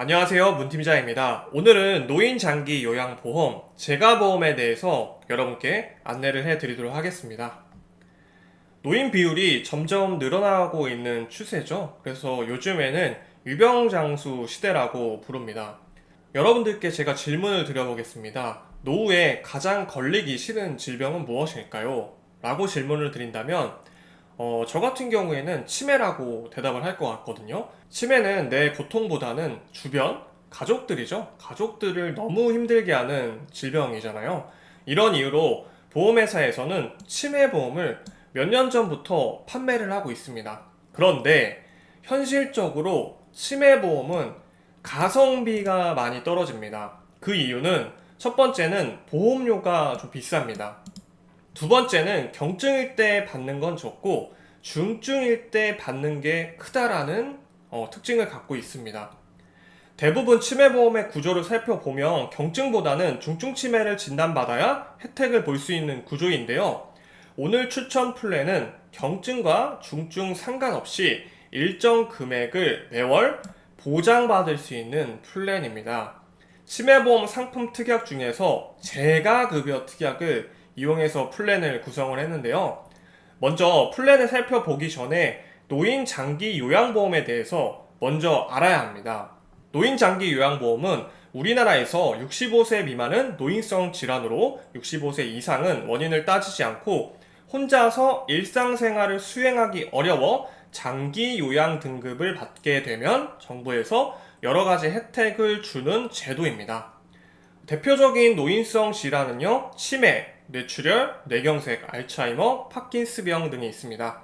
안녕하세요. 문팀장입니다. 오늘은 노인 장기 요양보험, 재가보험에 대해서 여러분께 안내를 해드리도록 하겠습니다. 노인 비율이 점점 늘어나고 있는 추세죠. 그래서 요즘에는 유병장수 시대라고 부릅니다. 여러분들께 제가 질문을 드려보겠습니다. 노후에 가장 걸리기 싫은 질병은 무엇일까요? 라고 질문을 드린다면 어, 저 같은 경우에는 치매라고 대답을 할 것 같거든요. 치매는 내 고통보다는 주변, 가족들이죠. 가족들을 너무 힘들게 하는 질병이잖아요. 이런 이유로 보험회사에서는 치매 보험을 몇 년 전부터 판매를 하고 있습니다. 그런데 현실적으로 치매 보험은 가성비가 많이 떨어집니다. 그 이유는 첫 번째는 보험료가 좀 비쌉니다. 두 번째는 경증일 때 받는 건 적고 중증일 때 받는 게 크다라는 어, 특징을 갖고 있습니다. 대부분 치매보험의 구조를 살펴보면 경증보다는 중증 치매를 진단받아야 혜택을 볼 수 있는 구조인데요. 오늘 추천 플랜은 경증과 중증 상관없이 일정 금액을 매월 보장받을 수 있는 플랜입니다. 치매보험 상품 특약 중에서 재가급여 특약을 이용해서 플랜을 구성을 했는데요. 먼저 플랜을 살펴보기 전에 노인 장기 요양보험에 대해서 먼저 알아야 합니다. 노인 장기 요양보험은 우리나라에서 65세 미만은 노인성 질환으로 65세 이상은 원인을 따지지 않고 혼자서 일상생활을 수행하기 어려워 장기 요양 등급을 받게 되면 정부에서 여러 가지 혜택을 주는 제도입니다. 대표적인 노인성 질환은요, 치매, 뇌출혈, 뇌경색, 알츠하이머, 파킨스병 등이 있습니다.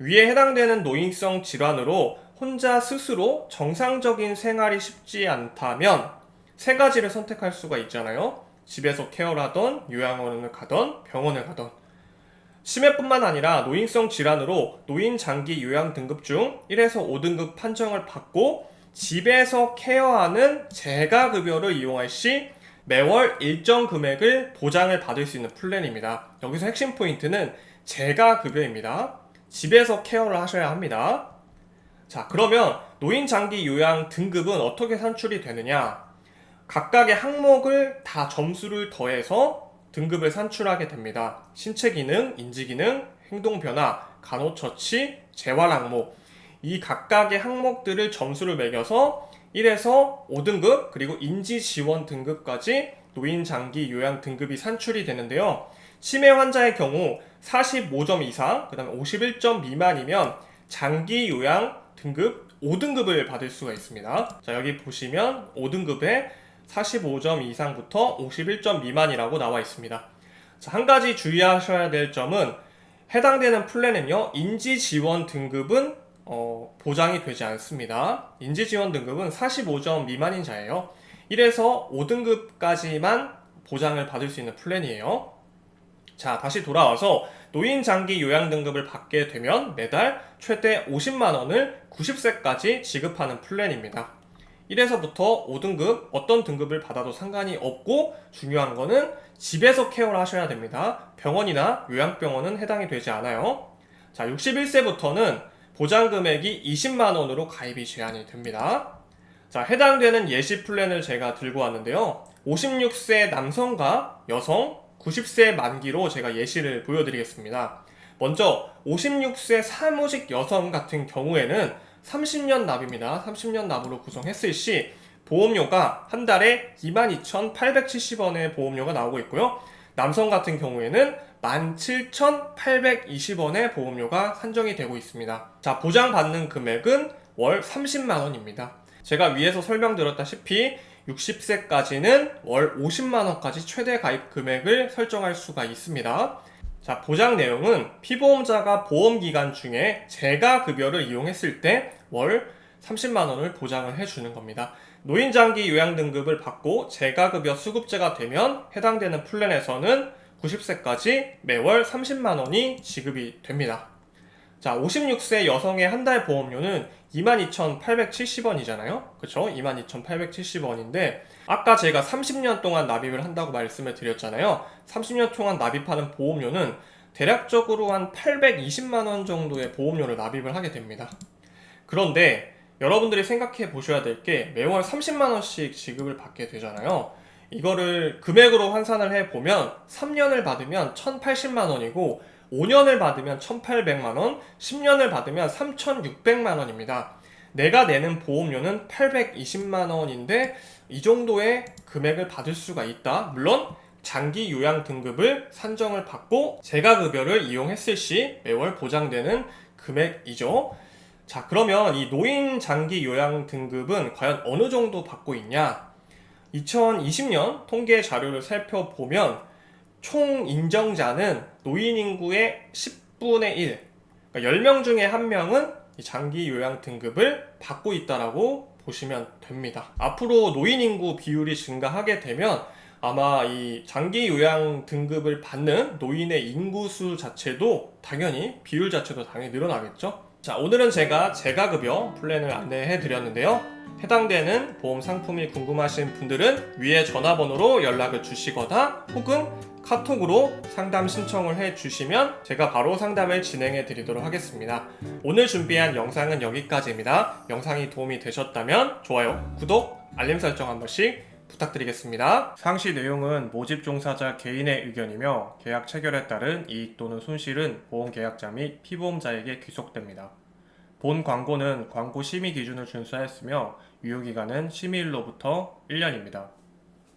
위에 해당되는 노인성 질환으로 혼자 스스로 정상적인 생활이 쉽지 않다면 세 가지를 선택할 수가 있잖아요. 집에서 케어를 하던, 요양원을 가던, 병원을 가던. 치매뿐만 아니라 노인성 질환으로 노인 장기 요양 등급 중 1에서 5등급 판정을 받고 집에서 케어하는 재가급여를 이용할 시 매월 일정 금액을 보장을 받을 수 있는 플랜입니다. 여기서 핵심 포인트는 재가급여입니다. 집에서 케어를 하셔야 합니다. 자, 그러면 노인 장기 요양 등급은 어떻게 산출이 되느냐? 각각의 항목을 다 점수를 더해서 등급을 산출하게 됩니다. 신체 기능, 인지 기능, 행동 변화, 간호처치, 재활 항목. 이 각각의 항목들을 점수를 매겨서 1에서 5등급 그리고 인지 지원 등급까지 노인 장기 요양 등급이 산출이 되는데요. 치매 환자의 경우 45점 이상, 그다음에 51점 미만이면 장기 요양 등급 5등급을 받을 수가 있습니다. 자, 여기 보시면 5등급에 45점 이상부터 51점 미만이라고 나와 있습니다. 자, 한 가지 주의하셔야 될 점은 해당되는 플랜은요, 인지 지원 등급은 어, 보장이 되지 않습니다. 인지 지원 등급은 45점 미만인 자예요. 1에서 5등급까지만 보장을 받을 수 있는 플랜이에요. 자, 다시 돌아와서 노인 장기 요양 등급을 받게 되면 매달 최대 50만 원을 90세까지 지급하는 플랜입니다. 1에서부터 5등급 어떤 등급을 받아도 상관이 없고 중요한 거는 집에서 케어를 하셔야 됩니다. 병원이나 요양병원은 해당이 되지 않아요. 자, 61세부터는 보장 금액이 20만 원으로 가입이 제한이 됩니다. 자, 해당되는 예시 플랜을 제가 들고 왔는데요. 56세 남성과 여성, 90세 만기로 제가 예시를 보여드리겠습니다. 먼저 56세 사무직 여성 같은 경우에는 30년 납입니다. 30년 납으로 구성했을 시 보험료가 한 달에 22,870원의 보험료가 나오고 있고요. 남성 같은 경우에는 17,820원의 보험료가 산정이 되고 있습니다. 자, 보장받는 금액은 월 30만 원입니다. 제가 위에서 설명드렸다시피 60세까지는 월 50만 원까지 최대 가입 금액을 설정할 수가 있습니다. 자, 보장 내용은 피보험자가 보험 기간 중에 재가 급여를 이용했을 때 월 30만 원을 보장을 해주는 겁니다. 노인 장기 요양 등급을 받고 재가 급여 수급자가 되면 해당되는 플랜에서는 90세까지 매월 30만 원이 지급이 됩니다. 자, 56세 여성의 한 달 보험료는 22,870원이잖아요. 그쵸? 22,870원인데, 아까 제가 30년 동안 납입을 한다고 말씀을 드렸잖아요. 30년 동안 납입하는 보험료는 대략적으로 한 820만원 정도의 보험료를 납입을 하게 됩니다. 그런데 여러분들이 생각해 보셔야 될 게 매월 30만 원씩 지급을 받게 되잖아요. 이거를 금액으로 환산을 해 보면 3년을 받으면 1,080만 원이고 5년을 받으면 1,800만 원, 10년을 받으면 3,600만 원입니다. 내가 내는 보험료는 820만 원인데 이 정도의 금액을 받을 수가 있다. 물론 장기 요양 등급을 산정을 받고 재가 급여를 이용했을 시 매월 보장되는 금액이죠. 자, 그러면 이 노인 장기 요양 등급은 과연 어느 정도 받고 있냐? 2020년 통계 자료를 살펴보면 총 인정자는 노인 인구의 10분의 1, 그러니까 10명 중에 1명은 이 장기 요양 등급을 받고 있다라고 보시면 됩니다. 앞으로 노인 인구 비율이 증가하게 되면 아마 이 장기 요양 등급을 받는 노인의 인구수 자체도 당연히 비율 자체도 당연히 늘어나겠죠. 자, 오늘은 제가 재가급여 플랜을 안내해 드렸는데요. 해당되는 보험 상품이 궁금하신 분들은 위에 전화번호로 연락을 주시거나 혹은 카톡으로 상담 신청을 해 주시면 제가 바로 상담을 진행해 드리도록 하겠습니다. 오늘 준비한 영상은 여기까지입니다. 영상이 도움이 되셨다면 좋아요, 구독, 알림 설정 한 번씩 부탁드리겠습니다. 상시 내용은 모집 종사자 개인의 의견이며 계약 체결에 따른 이익 또는 손실은 보험 계약자 및 피보험자에게 귀속됩니다. 본 광고는 광고 심의 기준을 준수하였으며 유효기간은 심의일로부터 1년입니다.